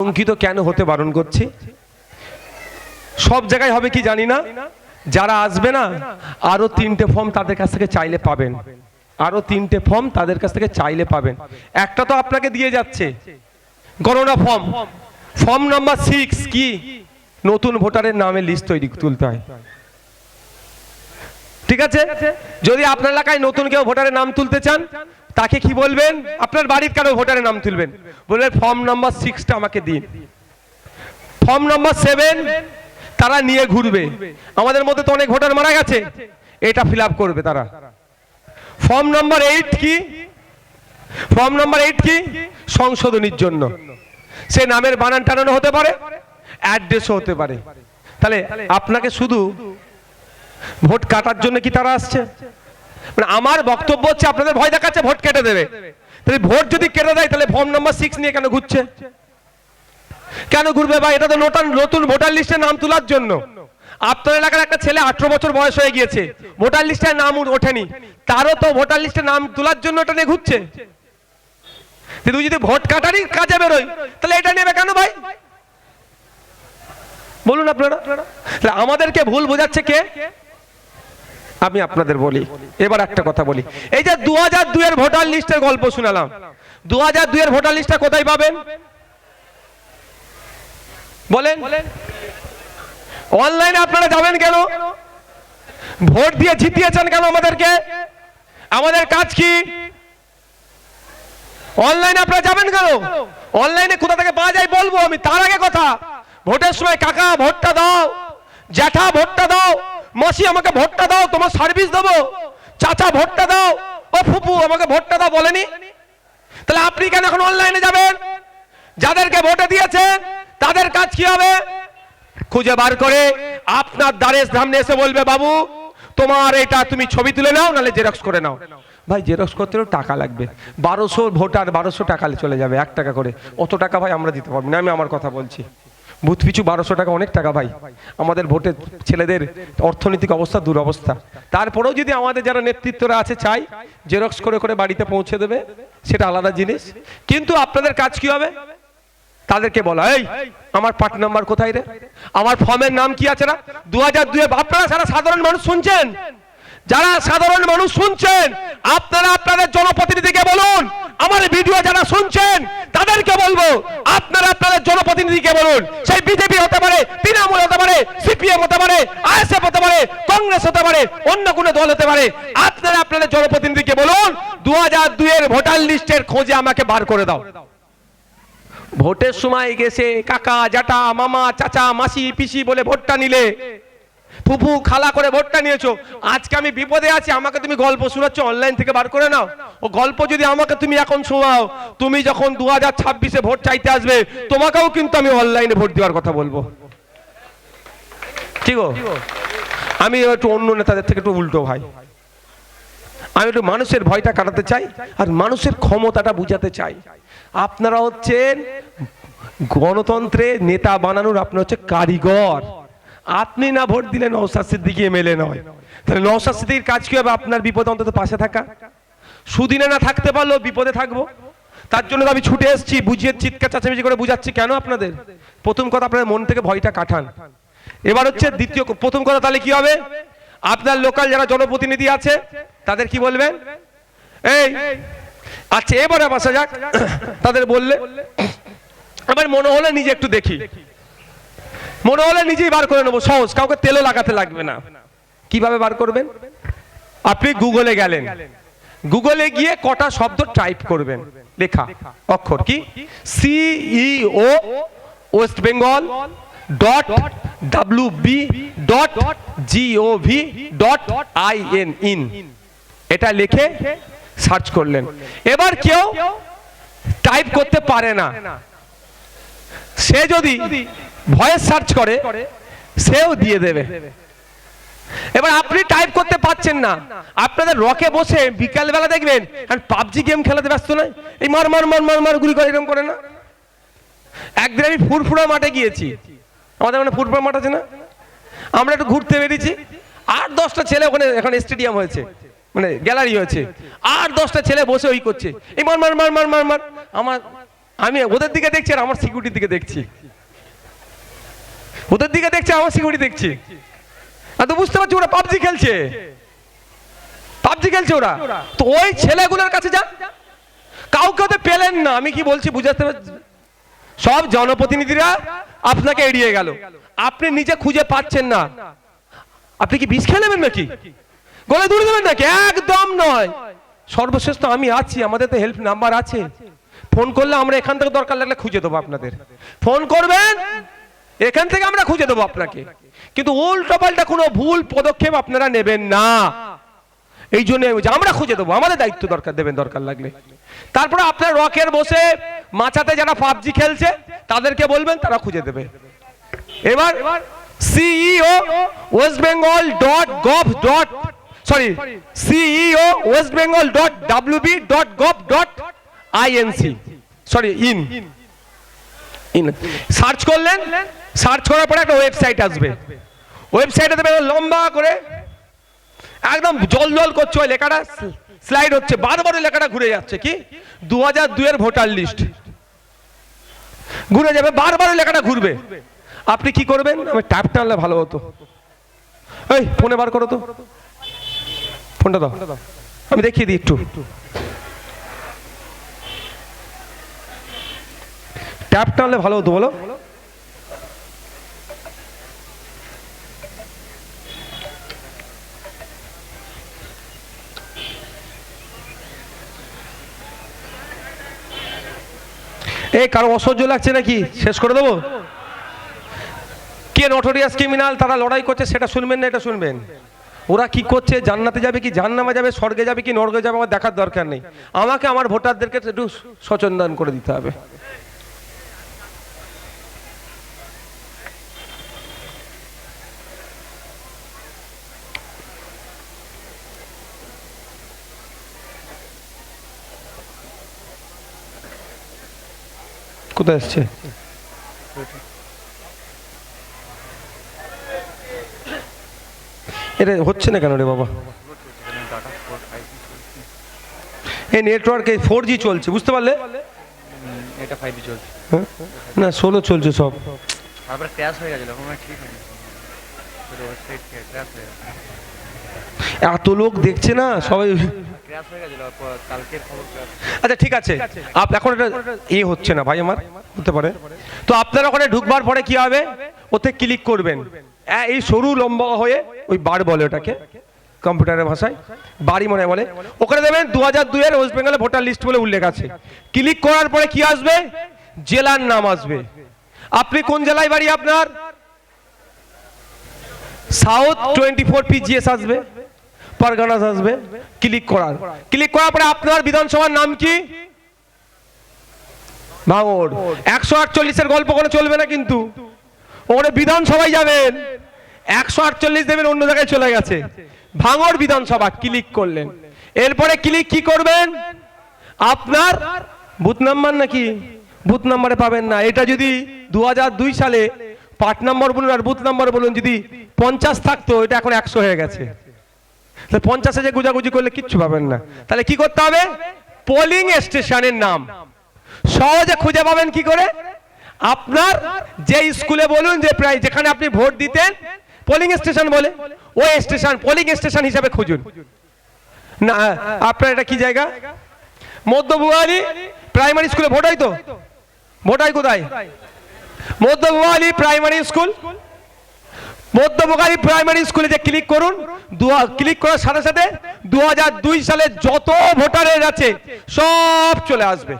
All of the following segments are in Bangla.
আতঙ্কিত কেন হতে বারণ করছি? সব জায়গায় হবে কি জানি না? যারা আসবে না, আরও তিনটে ফর্ম তাদের কাছ থেকে চাইলে পাবেন। আরও তিনটে ফর্ম তাদের কাছ থেকে চাইলে পাবেন। একটা তো আপনাকে দিয়ে যাচ্ছে। গণনা ফর্ম ফর্ম নাম্বার সিক্স কি? নতুন ভোটারের নামে লিস্ট তৈরি তুলতে হয়। ঠিক আছে? যদি আপনার এলাকায় নতুন কেউ ভোটারের নাম তুলতে চান তাকে কি বলবেন? আপনার বাড়ির কারও ভোটারের নাম তুলবেন। বলবেন ফর্ম নাম্বার সিক্সটা আমাকে দিন। ফর্ম নাম্বার সেভেন তারা নিয়ে ঘুরবে। আমাদের মধ্যে তো অনেক ভোটার মারা গেছে। এটা ফিল করবে তারা। ফর্ম নাম্বার এইট কি? ফর্ম নাম্বার এইট কি? সংশোধনীর জন্য। সে নামের বানান টানানো হতে পারে অ্যাড্রেসও হতে পারে। তাহলে আপনাকে শুধু ভোট কাটার জন্য কি তারা আসছে? মানে আমার বক্তব্য হচ্ছে আপনাদের ভয় দেখাচ্ছে, ভোট কেটে দেবে। তাহলে ভোট যদি কেটে দেয়, তাহলে ফর্ম নাম্বার সিক্স নিয়ে কেন ঘুরছে? কেন ঘুরবে ভাই? এটা তো নতুন নতুন ভোটার লিস্টে নাম তোলার জন্য। আপনার এলাকার একটা ছেলে আঠারো বছর বয়স হয়ে গিয়েছে। ভোটার লিস্টে নাম ওঠেনি। তারও তো ভোটার লিস্টে নাম তোলার জন্য এটা নিয়ে ঘুরছে। তুই যদি ভোট কাটারই কাজে বেরোয়, তাহলে এটা নেবে কেন ভাই? বলুন আপনারা। আমাদেরকে ভুল বোঝাচ্ছে কে? আমি আপনাদের বলি। এবার একটা কথা বলি। এই যে দু হাজার দুইয়ের ভোটার লিস্টের গল্প শুনালাম। দু হাজার দুইয়ের ভোটার লিস্টটা কোথায় পাবেন? বলেন। অনলাইনে আপনারা যাবেন কেন? ভোট দিয়ে জিতিয়েছেন কেন আমাদেরকে? আমাদের কাজ কি? অনলাইনে আপনারা যাবেন কেন? অনলাইনে কোথা থেকে পাওয়া যায় বলব আমি, তার আগে কথা। ভোটের সময় কাকা, ভোটটা দাও। জ্যাঠা, ভোটটা দাও। মাসি, আমাকে ভোটটা দাও, তোমার সার্ভিস দেবো। চাচা, ভোটটা দাও। ও ফুপু, আমাকে ভোটটা দাও, বলেনি? তাহলে আপনি কেন এখন অনলাইনে যাবেন? যাদেরকে ভোটে দিয়েছেন, তাদের কাজ কি হবে? খুঁজে বার করে আপনার দ্বারের সামনে এসে বলবে, বাবু, তোমার এটা তুমি ছবি তুলে নাও, নাহলে জেরক্স করে নাও। ভাই জেরক্স করতেও টাকা লাগবে। বারোশো ভোটার বারোশো টাকা চলে যাবে, এক টাকা করে। অত টাকা ভাই, আমরা দিতে পারব না, আমি আমার কথা বলছি। বুথ পিছু বারোশো টাকা অনেক টাকা ভাই। আমাদের ভোটে ছেলেদের অর্থনৈতিক অবস্থা, দুরবস্থা। তারপরেও যদি আমাদের যারা নেতৃত্বরা আছে চাই, জেরক্স করে করে বাড়িতে পৌঁছে দেবে, সেটা আলাদা জিনিস। কিন্তু আপনাদের কাজ কি হবে? তাদেরকে বলা, এই, আমার পার্ট নাম্বার কোথায় রে? আমার ফর্মের নাম কি আছে না? দু হাজার দুয়ে আপনারা সারা সাধারণ মানুষ শুনছেন? যারা সাধারণ মানুষ শুনছেন, আপনারা আপনাদের জনপ্রতিনিধিকে বলুন, আমার ভিডিও যারা শুনছেন, তাদেরকে বলব, আপনারা আপনাদের জনপ্রতিনিধিকে বলুন, সেই বিজেপি হতে পারে, তৃণমূল হতে পারে, সিপিএম হতে পারে, আইএসএফ হতে পারে, কংগ্রেস হতে পারে, অন্য কোনো দল হতে পারে, আপনারা আপনাদের জনপ্রতিনিধিকে বলুন দু হাজার দুইয়ের ভোটার লিস্টের খোঁজে আমাকে বার করে দাও। ভোটের সময় গেছে, কাকা, জাটা, মামা, চাচা, মাসি, পিসি বলে ভোটটা নিলে। ফুফু খালা করে ভোটটা নিয়েছো। আজকে আমি বিপদে আছি, আমাকে তুমি গল্প শোনাচ্ছ অনলাইন থেকে বার করে নাও। ও গল্প যদি আমাকে তুমি এখন শোনাও, তুমি যখন দু হাজার ছাব্বিশে ভোট চাইতে আসবে, তোমাকেও কিন্তু আমি অনলাইনে ভোট দেওয়ার কথা বলব। ঠিক আমি একটু অন্য নেতাদের থেকে একটু উল্টো ভাই। আমি একটু মানুষের ভয়টা কাটাতে চাই আর মানুষের ক্ষমতাটা বুঝাতে চাই। আপনারা হচ্ছেন গণতন্ত্রে নেতা বানানোর, আপনার হচ্ছে কারিগর। আপনি না ভোট দিলে নৌসাদ সিদ্দিকি এমএলএ নয়। তাহলে নৌসাদ সিদ্দিকির কাজ কি হবে? আপনার বিপদ অন্তত পাশে থাকা। সুদিনে না থাকতে পারলেও বিপদে থাকব। তার জন্য আমি ছুটে এসেছি, বুঝিয়ে চিৎকার চাচামেচি করে বুঝাচ্ছি, কেন আপনাদের? প্রথম কথা আপনার মন থেকে ভয়টা কাটান। এবার হচ্ছে দ্বিতীয় প্রথম কথা তাহলে কি হবে? আপনার লোকাল যারা জনপ্রতিনিধি আছে, তাদের কি বলবেন? এই আচ্ছা এবারে বাসা যাক। তাদের বললে আমার মনে হলে নিজে একটু দেখি। মনে হলে নিজেই বার করে নেব, সহজ, কাউকে তেলও লাগাতে লাগবে না। কীভাবে বার করবেন? আপনি গুগলে গেলেন। গুগলে গিয়ে কটা শব্দ টাইপ করবেন। লেখা অক্ষর কি? CEO west Bengal dot W B dot gov dot I N in এটা লিখে সার্চ করলেন। এবার কেউ টাইপ করতে পারে না। সে যদি ভয়েস সার্চ করে, সেও দিয়ে দেবে। এবার আপনি টাইপ করতে পাচ্ছেন না। আপনাদের রকে বসে বিকাল বেলা দেখবেন, আর পাবজি গেম খেলাতে ব্যস্ত নয়। এই মার মার মার মার মার গুলি করে এরকম করে না। একদিন আমি ফুরফুরা মাঠে গিয়েছি। আমাদের মানে ফুটবল মাঠ আছে না? আমরা একটু ঘুরতে বেরিয়েছি। আট দশটা ছেলে ওখানে, এখন স্টেডিয়াম হয়েছে। মানে গ্যালারি হয়েছে। আট দশটা ছেলে বসে ওই করছে। এই মার মার মার মার মার মার। আমার, আমি ওদের দিকে দেখছি আর আমার সিকিউরিটির দিকে দেখছি। ওদের দিকে দেখছে আমার সিকিউরিটি দেখছি। আর তো বুঝতে পারছি ওরা পাবজি খেলছে। পাবজি খেলছে ওরা। তো ওই ছেলেগুলোর কাছে যান কাউকে ওদের পেলেন না, আমি কি বলছি বুঝাতে সব জনপ্রতিনিধিরা আপনাকে এড়িয়ে গেল। আপনি নিজে খুঁজে পাচ্ছেন না। আপনি কি বিষ খেয়ে নেবেন নাকি? গলে দূরে দেবেন নাকি? একদম নয়। সর্বশেষ তো আমি আছি, আমাদের তো হেল্প নাম্বার আছে। ফোন করলে আমরা এখান থেকে দরকার লাগলে খুঁজে দেবো আপনাদের। ফোন করবেন এখান থেকে আমরা খুঁজে দেবো আপনাকে। কিন্তু উল্টো পাল্টা কোনো ভুল পদক্ষেপ আপনারা নেবেন না। এই জন্য আমরা খুঁজে দেবো, আমাদের দায়িত্ব দরকার, দেবেন দরকার লাগলে। তারপরে আপনার রকের বসে মাচাতে যারা পাবজি খেলছে, তাদেরকে বলবেন, তারা খুঁজে দেবে। এবার CEO west Bengal dot gov dot sorry CEO west Bengal dot WB dot gov dot INC sorry in in search করলেন সার্চ করার পরে একটা ওয়েবসাইট আসবে। ওয়েবসাইটে দেবে লম্বা করে, একদম জল জল করছে ওই লেখাটা স্লাইড হচ্ছে, বারবার ওই লেখাটা ঘুরে যাচ্ছে, কি? দু হাজার দুয়ের ভোটার লিস্ট ঘুরে যাবে, বারবার ওই লেখাটা ঘুরবে। আপনি কি করবেন? আমি ট্যাপ টানলে ভালো হতো। এই ফোনে বার করো তো। ফোনটা দাও। আমি দেখিয়ে দিই একটু। ট্যাপ টানলে ভালো হতো বলো। এই, কারও অসহ্য লাগছে নাকি? শেষ করে দেবো? কে নটোরিয়াস ক্রিমিনাল তারা লড়াই করছে, সেটা শুনবেন না, এটা শুনবেন। ওরা কি করছে, জান্নাতে যাবে কি জান্নামে যাবে, স্বর্গে যাবে কি নর্গে যাবে, আমার দেখার দরকার নেই। আমাকে আমার ভোটারদেরকে একটু সচেতন করে দিতে হবে। কোথায় এসছে এটা হচ্ছে না কেন রে বাবা? এই নেটওয়ার্ক এই ফোর জি চলছে বুঝতে পারলে? এটা ফাইভ জি চলছে। হ্যাঁ? না ষোলো চলছে সব। তারপরে ক্র্যাশ হয়ে গেছিল ঠিক এত লোক দেখছে না সবাই আচ্ছা ঠিক আছে। এখন এটা এ হচ্ছে না ভাই আমার হতে পারে। তো আপনারা ওখানে ঢুকবার পরে কি হবে? ওতে ক্লিক করবেন। এই সরু লম্বা হয়ে ওই বার বলে ওটাকে কম্পিউটারের ভাষায়। বাড়ি মনে বলে। ওখানে দেবেন দু হাজার দুইয়ের ওয়েস্ট বেঙ্গলে ভোটার লিস্ট বলে উল্লেখ আছে। ক্লিক করার পরে কি আসবে? জেলার নাম আসবে। আপনি কোন জেলায় বাড়ি আপনার? সাউথ টোয়েন্টি ফোর পিজিএস আসবে। পারগানাস আসবে, ক্লিক করার। ক্লিক করার পরে আপনার বিধানসভার নাম কি? ভাঙড়। একশো আটচল্লিশের গল্প করে চলবে না কিন্তু। ওখানে বিধানসভায় যাবেন। একশো আটচল্লিশ দেবেন, অন্য জায়গায় চলে গেছে। ভাঙড় বিধানসভা, ক্লিক করলেন। এরপরে ক্লিক কি করবেন? আপনার বুথ নাম্বার নাকি? বুথ নাম্বারে পাবেন না। এটা যদি দু হাজার দুই সালে পার্ট নাম্বার বলুন আর বুথ নাম্বার বলুন, যদি পঞ্চাশ থাকতো, এটা এখন একশো হয়ে গেছে। তাহলে পঞ্চাশে যে গুজাগুজি করলে কিচ্ছু পাবেন না। তাহলে কি করতে হবে? পোলিং স্টেশনের নাম। সহজে খুঁজে পাবেন কি করে? আপনার যে স্কুলে বলুন, যে প্রায় যেখানে আপনি ভোট দিতেন পোলিং স্টেশন বলে। ওই স্টেশন পোলিং স্টেশন হিসাবে খুঁজুন। না আপনার এটা কি জায়গা? মধ্য বুয়ালি প্রাইমারি স্কুলে ভোট হয় তো? ভোট হয় কোথায়? মধ্য বুয়ালি প্রাইমারি স্কুল মধ্যমকারী প্রাইমারি স্কুলে যে ক্লিক করুন ক্লিক করার সাথে সাথে দু হাজার দুই সালে যত ভোটারের আছে, সব চলে আসবে।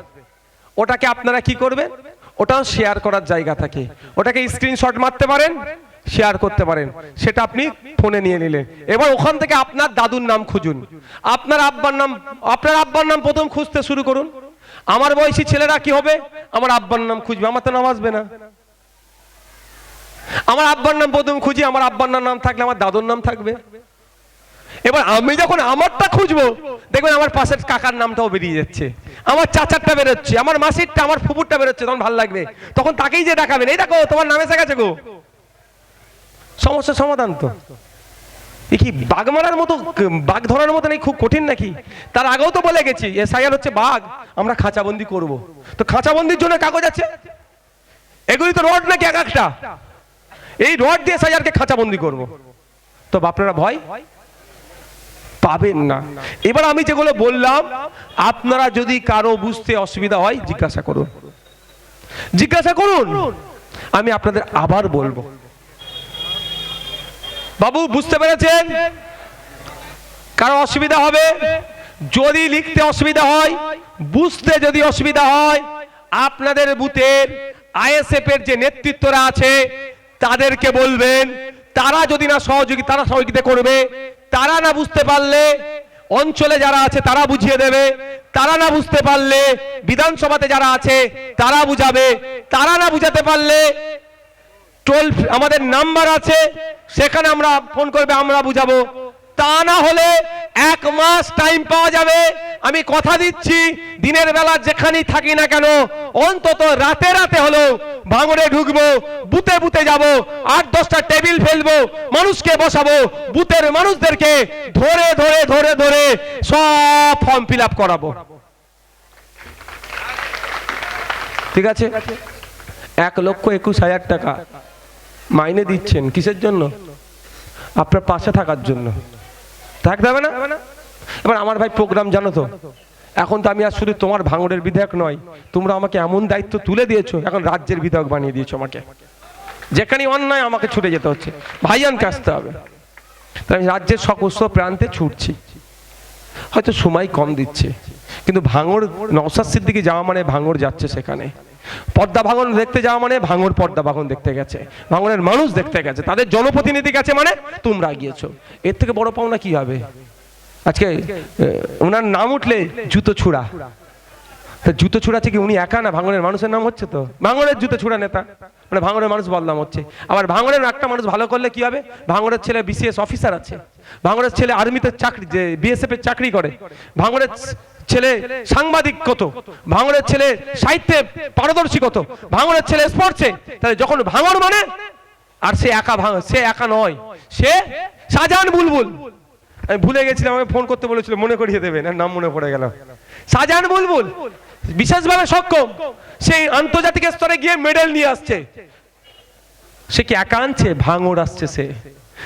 ওটাকে আপনারা কি করবেন? ওটাও শেয়ার করার জায়গা থাকে। ওটাকে স্ক্রিনশট মারতে পারেন শেয়ার করতে পারেন। সেটা আপনি ফোনে নিয়ে নিলেন। এবার ওখান থেকে আপনার দাদুর নাম খুঁজুন। আপনার আব্বার নাম, আপনার আব্বার নাম প্রথম খুঁজতে শুরু করুন। আমার বয়সী ছেলেরা কি হবে? আমার আব্বার নাম খুঁজবে। আমার তো নাম আসবে না। আমার আব্বার নাম প্রথম খুঁজি, আমার আব্বার নাম থাকলে আমার দাদুর নাম থাকবে। এবার আমি যখন আমারটা খুঁজবো, দেখবেন আমার পাশের কাকার নামটাও বেরিয়ে যাচ্ছে। আমার চাচারটা বেরোচ্ছে, আমার মাসিরটা, আমার ফুপুরটা বেরোচ্ছে, তখন ভালো লাগবে। তখন তাকেই যে দেখাবেন, এই দেখো, তোমার নাম গেছে গো। সমস্যার সমাধান তো। কি বাঘ মারার মতো, বাঘ ধরার মতো নেই, খুব কঠিন নাকি? তার আগেও তো বলে গেছি, এসআইআর হচ্ছে বাঘ, আমরা খাঁচাবন্দি করব। তো খাঁচাবন্দির জন্য কাগজ আছে? এগুলি তো রড নাকি এক একটা? এই রড দিয়ে এসআইআরকে খাঁচাবন্দি করব। তো আপনারা ভয়? পাবেন না। এবার আমি যেগুলো বললাম, আপনারা যদি কারও বুঝতে অসুবিধা হয়, জিজ্ঞাসা করুন। জিজ্ঞাসা করুন। আমি আপনাদের আবার বলব। বাবু, বুঝতে পেরেছেন? কারও অসুবিধা হবে? যদি লিখতে অসুবিধা হয়, বুঝতে যদি অসুবিধা হয়, আপনাদের বুথের আইএসএফ এর যে নেতৃত্বরা আছে তাদেরকে বলবেন, তারা যদি না সহযোগী, তারা সহযোগিতা করবে। তারা না বুঝতে পারলে, অঞ্চলে যারা আছে তারা বুঝিয়ে দেবে। তারা না বুঝতে পারলে, বিধানসভাতে যারা আছে তারা বুঝাবে। তারা না বুঝাতে পারলে, টোল আমাদের নাম্বার আছে, সেখানে আমরা ফোন করবে, আমরা বুঝাবো। তা না হলে এক মাস টাইম পাওয়া যাবে। আমি কথা দিচ্ছি, দিনের বেলা যেখানেই থাকি না কেন, অন্তত রাতে রাতে হলো ভাঙড়ে ঢুকবো বুতে বুতে যাব, আট দশটা টেবিল ফেলব, মানুষকে বসাবো, বুথের মানুষদেরকে ধরে ধরে ধরে ধরে সব ফর্ম ফিল আপ করাবো। ঠিক আছে? এক লক্ষ একুশ হাজার টাকা। মাইনে দিচ্ছেন। কিসের জন্য? আপনার পাশে থাকার জন্য। থাকতে হবে না? এবার আমার ভাই প্রোগ্রাম জানো তো? এখন তো আমি আর শুধু তোমার ভাঙড়ের বিধায়ক নয় তোমরা আমাকে এমন দায়িত্ব তুলে দিয়েছ এখন রাজ্যের বিধায়ক বানিয়ে দিয়েছ আমাকে। যেখানে অন্যায় আমাকে ছুটে যেতে হচ্ছে। ভাইয়ানকে আসতে হবে। তাই আমি রাজ্যের সমস্ত প্রান্তে ছুটছি। হয়তো সময় কম দিচ্ছে কিন্তু ভাঙড় নওসাদ সিদ্দিকি যাওয়া মানে ভাঙড় যাচ্ছে সেখানে। পদ্মা ভাঙন দেখতে যাওয়া মানে ভাঙড় পদ্মা ভাঙন দেখতে গেছে। ভাঙনের মানুষ দেখতে গেছে। তাদের জনপ্রতিনিধি গেছে মানে তোমরা গিয়েছো। এর থেকে বড় পাওনা কি হবে? আজকে ওনার নাম উঠলে জুতো ছুড়া। জুতো ছুড়াচ্ছে থেকে উনি একা না? ভাঙনের মানুষের নাম হচ্ছে তো? ভাঙনের জুতো ছুড়া নেতা। মানে ভাঙড়ের মানুষ বদনাম হচ্ছে। আবার ভাঙড়ের একটা মানুষ ভালো করলে কি হবে? ভাঙড়ের ছেলে বিসিএস অফিসার আছে। ভাঙড়ের ছেলে আর্মিতে চাকরি, যে বিএসএফ এর চাকরি করে। ভাঙড়ের ছেলে সাংবাদিক কত? ভাঙড়ের ছেলে সাহিত্যে পারদর্শী কত? ভাঙড়ের ছেলে স্পোর্টসে তাহলে যখন ভাঙড় মানে আর সে একা ভাঙ, সে একা নয়, সে শাহজাহান বুলবুল। আমি ভুলে গেছিলাম, আমাকে ফোন করতে বলেছিল, মনে করিয়ে দেবেন নাম মনে পড়ে গেল। শাহজাহান বুলবুল। বিশেষভাবে সক্ষম। সেই আন্তর্জাতিক স্তরে গিয়ে মেডেল নিয়ে আসছে। সে কি একা আনছে? ভাঙড় আসছে সে।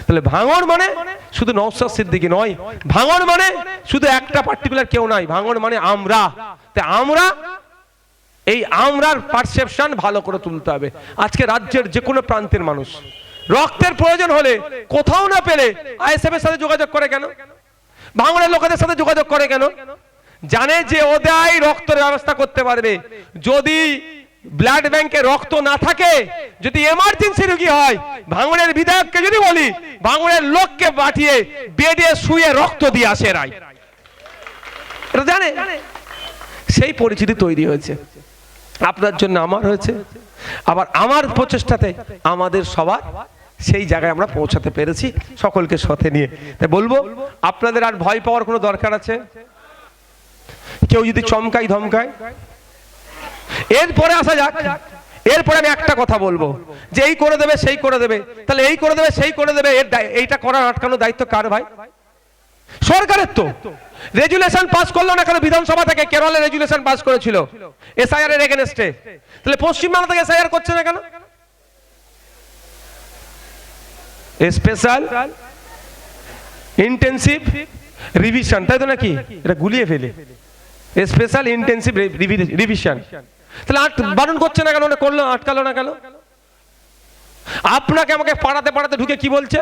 তাহলে ভাঙড় মানে শুধু নওসাদ সিদ্দিকি নয়। ভাঙড় মানে শুধু একটা পার্টিকুলার কেউ নয় ভাঙড় মানে আমরা। তাই আমরা, এই আমরার পারসেপশন ভালো করে তুলতে হবে। আজকে রাজ্যের যে কোনো প্রান্তের মানুষ। রক্তের প্রয়োজন হলে কোথাও না পেলে আইএসএফ এর সাথে যোগাযোগ করে কেন? ভাঙড়ের লোকেদের সাথে যোগাযোগ করে কেন? জানে যে ওদাই রক্তের ব্যবস্থা করতে পারবে। যদি ব্লাড ব্যাংকে রক্ত না থাকে, যদি এমার্জেন্সি রোগী হয় ভাঙড়ের বিধায়ককে যদি বলি ভাঙড়ের লোককে পাঠিয়ে বেডে শুয়ে রক্ত দিয়ে আসে রায়। এটা জানে? সেই পরিচিতি তৈরি হয়েছে। আপনার জন্য আমার হয়েছে। আবার আমার প্রচেষ্টাতে আমাদের সবার সেই জায়গায় আমরা পৌঁছাতে পেরেছি। সকলকে সাথে নিয়ে। তাই বলব, আপনাদের আর ভয় পাওয়ার কোনো দরকার আছে? কেউ যদি চমকাই ধমকায়। এরপরে আসা যাক। এরপরে আমি একটা কথা বলব। যে এই করে দেবে, সেই করে দেবে। তাহলে এই করে দেবে, সেই করে দেবে এইটা করার আটকানোর দায়িত্ব কার ভাই? সরকারের তো। রেজুলেশন পাস করল না কেন বিধানসভা থেকে? কেরলে রেজুলেশন পাস করেছিল। এসআইআর এর এগেনস্টে তাহলে পশ্চিমবাংলা থেকে এসআইআর করছে না কেন? স্পেশাল ইন্টেন্সিভ রিভিশন তাই তো নাকি? এটা গুলিয়ে ফেলে। স্পেশাল ইন্টেন্সিভ রিভিশন তাহলে আট, বারণ করছে না কেন? করল, আটকালো না কেন? আপনাকে আমাকে পাড়াতে পাড়াতে ঢুকে কি বলছে?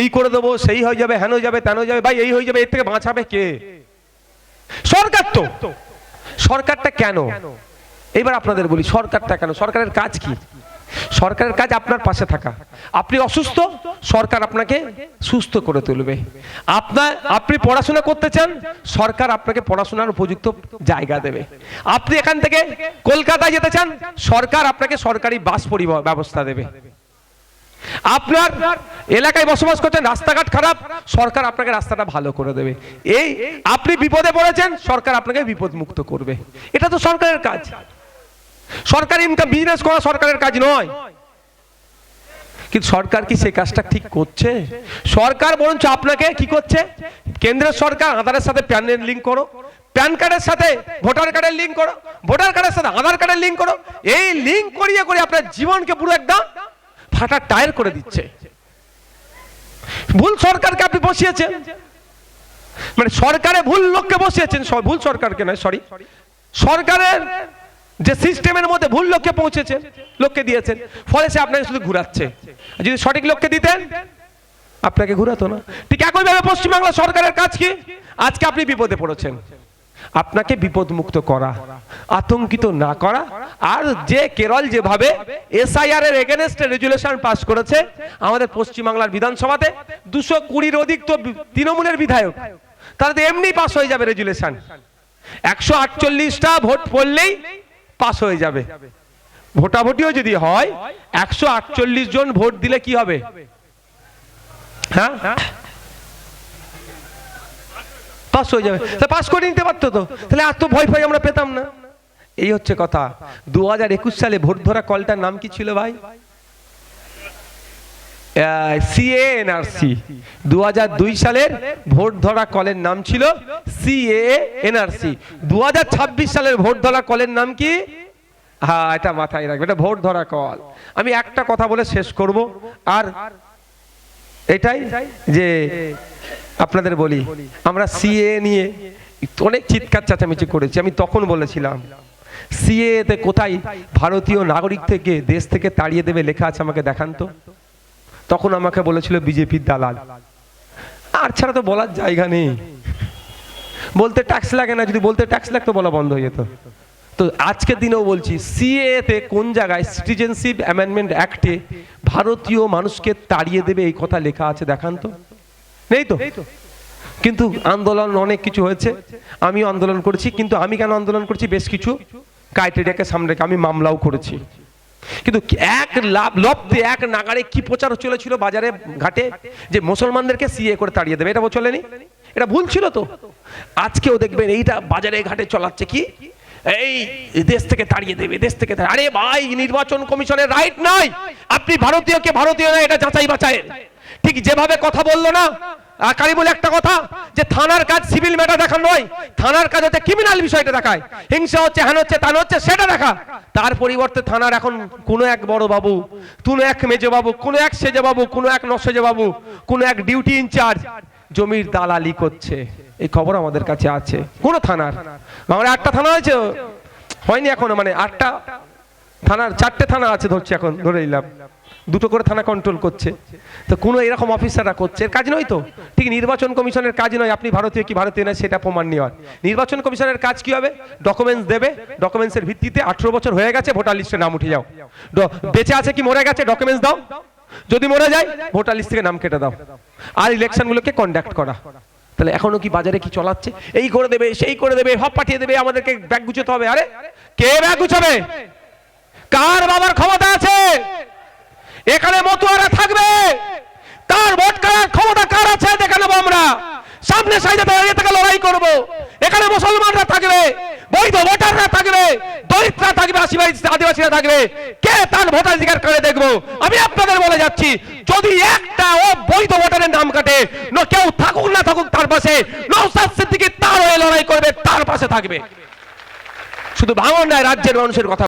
এই করে দেবো, সেই হয়ে যাবে, হেন যাবে, তেন যাবে, ভাই, এই হয়ে যাবে, এর থেকে বাঁচাবে কে? সরকার তো। সরকারটা কেন? এবার আপনাদের বলি, সরকারটা কেন? সরকারের কাজ কি? সরকারের কাজ আপনার পাশে থাকা। আপনি অসুস্থ, সরকার আপনাকে সুস্থ করে তুলবে। আপনার, আপনি পড়াশোনা করতে চান, সরকার আপনাকে পড়াশোনার উপযুক্ত জায়গা দেবে। আপনি এখান থেকে কলকাতায় যেতে চান, সরকার আপনাকে সরকারি বাস পরিবহন ব্যবস্থা দেবে। আপনার এলাকায় বসবাস করছেন, রাস্তাঘাট খারাপ, সরকার আপনাকে রাস্তাটা ভালো করে দেবে। এই, আপনি বিপদে পড়েছেন, সরকার আপনাকে বিপদ মুক্ত করবে। এটা তো সরকারের কাজ। সরকার ইনকাম বিজনেস করা সরকারের কাজ নয়। কিন্তু সরকার কি সেই কাজটা ঠিক করছে? সরকার বরঞ্চ আপনাকে কি করছে? কেন্দ্রের সরকার আধারের সাথে প্যানের লিঙ্ক করো, প্যান কার্ডের সাথে ভোটার কার্ডের লিঙ্ক করো, ভোটার কার্ডের সাথে আধার কার্ডের লিঙ্ক করো, এই লিঙ্ক করিয়ে করে আপনার জীবনকে পুরো একদম ফাটা টায়ার করে দিচ্ছে। ভুল সরকারকে আপনি বসিয়েছেন। মানে সরকারে ভুল লোককে বসিয়েছেন ভুল সরকারকে নয় সরি সরকারের যে সিস্টেমের মধ্যে ভুল লোককে পৌঁছেছে, লোককে দিয়েছেন। ফলে সে আপনাকে শুধু ঘুরাচ্ছে। যদি সঠিক লোককে দিতেন, আপনাকে ঘুরাতো না। ঠিক একইভাবে পশ্চিমবাংলা সরকারের কাজ কি? আজকে আপনি বিপদে পড়েছেন। আপনাকে বিপদ মুক্ত করা, আতঙ্কিত না করা, আর যে কেরল যেভাবে এসআইআর এর এগেনস্টে রেজুলেশন পাস করেছে, আমাদের পশ্চিমবাংলার বিধানসভাতে দুশো কুড়ির অধিক তো তৃণমূলের বিধায়ক তাহলে তো এমনি পাস হয়ে যাবে রেজুলেশন একশো আটচল্লিশটা ভোট পড়লেই পাস হয়ে যাবে। ভোটাভুটিও যদি হয়, একশো আটচল্লিশ জন ভোট দিলে কি হবে? হ্যাঁ? পাস হয়ে যাবে। তা পাস করে নিতে পারতো তো। তাহলে এত ভয় ভয় আমরা পেতাম না। এই হচ্ছে কথা। দু হাজার একুশ সালে ভোট ধরা কলটার নাম কি ছিল ভাই? সিএএনআরসি দু হাজার দুই সালের ভোট ধরা কলের নাম ছিল সিএএনআরসি দু হাজার ছাব্বিশ সালের ভোট ধরা কলের নাম কি? হ্যাঁ এটা মাথায় রাখবে, এটা ভোট ধরা কল। আমি একটা কথা বলে শেষ করব, আর এটাই যে আপনাদের বলি, আমরা সিএ নিয়ে অনেক চিৎকার চেঁচামেচি করেছি, আমি তখন বলেছিলাম সিএ তে কোথায় ভারতীয় নাগরিক থেকে দেশ থেকে তাড়িয়ে দেবে লেখা আছে আমাকে দেখান তো। তখন আমাকে বলেছিল বিজেপির দালাল। আর ছাড়া তো বলার জায়গা নেই। বলতে ট্যাক্স লাগে না, যদি বলতে ট্যাক্স লাগতো বলা বন্ধ হয়ে যেত। তো আজকের দিনেও বলছি সিএ তে কোন জায়গায় সিটিজেনশিপ অ্যামেন্ডমেন্ট অ্যাক্টে ভারতীয় মানুষকে তাড়িয়ে দেবে এই কথা লেখা আছে, দেখান তো। নেই তো? কিন্তু আন্দোলন অনেক কিছু হয়েছে, আমিও আন্দোলন করেছি, কিন্তু আমি কেন আন্দোলন করছি? বেশ কিছু ক্রাইটেরিয়াকে সামনে রেখে আমি মামলাও করেছি। কিন্তু এক লাভ, লব্ধে এক নাগারে কি প্রচার চলেছিল বাজারে, ঘাটে? যে মুসলমানদেরকে সিএ করে তাড়িয়ে দেবে, এটা চলেনি? এটা ভুল ছিল তো। আজকেও দেখবেন এইটা বাজারে, ঘাটে চলাচ্ছে কি? এই দেশ থেকে তাড়িয়ে দেবে, দেশ থেকে আরে ভাই, নির্বাচন কমিশনের রাইট নয় আপনি ভারতীয়কে ভারতীয় নয় এটা যাচাই বাছাই ঠিক যেভাবে কথা বলল না আহ, কারিমুল একটা কথা যে থানার কাজ সিভিল ম্যাটার দেখা নয় থানার কাজ হচ্ছে ক্রিমিনাল বিষয়টা দেখায়। হিংসা হচ্ছে হ্যান হচ্ছে তান হচ্ছে সেটা দেখা। তার পরিবর্তে থানার এখন কোনো এক বড় বাবু কোনো এক মেজো বাবু কোনো এক সেজে বাবু কোনো এক নসেজে বাবু কোনো এক ডিউটি ইনচার্জ জমির দালালি করছে। এই খবর আমাদের কাছে আছে। কোন থানার। আমরা আটটা থানা হয়েছে। হয়নি এখনও মানে আটটা। থানার চারটে থানা আছে ধরছি এখন ধরে নিলাম। দুটো করে থানা কন্ট্রোল করছে। তো কোনো এরকম অফিসাররা করছে। এর কাজ নয় তো? ঠিক নির্বাচন কমিশনের কাজ নয়। আপনি ভারতীয় কি ভারতীয় নয় সেটা প্রমাণ নেওয়ার। নির্বাচন কমিশনের কাজ কি হবে? ডকুমেন্টস দেবে। ডকুমেন্টসের ভিত্তিতে আঠেরো বছর হয়ে গেছে ভোটার লিস্টে নাম উঠে যাও। বেঁচে আছে কি মরে গেছে? ডকুমেন্টস দাও। যদি মরে যায় ভোটার লিস্ট থেকে নাম কেটে দাও। আর ইলেকশনগুলোকে কন্ডাক্ট করা। তাহলে এখনও কি বাজারে কি চলাচ্ছে? এই করে দেবে, সেই করে দেবে ভাব পাঠিয়ে দেবে, আমাদেরকে ব্যাগ গুছোতে হবে। আরে, কে ব্যাগ গুছাবে? কার বাবার ক্ষমতা আছে? এখানে মতুয়ারা থাকবে। তার ভোট করার ক্ষমতা কার আছে দেখে নেব আমরা। সামনে সাইডে দাঁড়িয়ে থেকে লড়াই করব। এখানে মুসলমানরা থাকবে, বৈধ ভোটাররা থাকবে দলিতরা থাকবে আদিবাসীরা থাকবে। কে তার ভোটাধিকার করে দেখব? আমি আপনাদের বলে যাচ্ছি, যদি একটা ও বৈধ ভোটারের নাম কাটে, না কেউ থাকুক না থাকুক তার পাশে নৌসাদ সিদ্দিকী তার হয়ে লড়াই করবে, তার পাশে থাকবে। শুধু ভাঙন নয়, রাজ্যের মানুষের কথা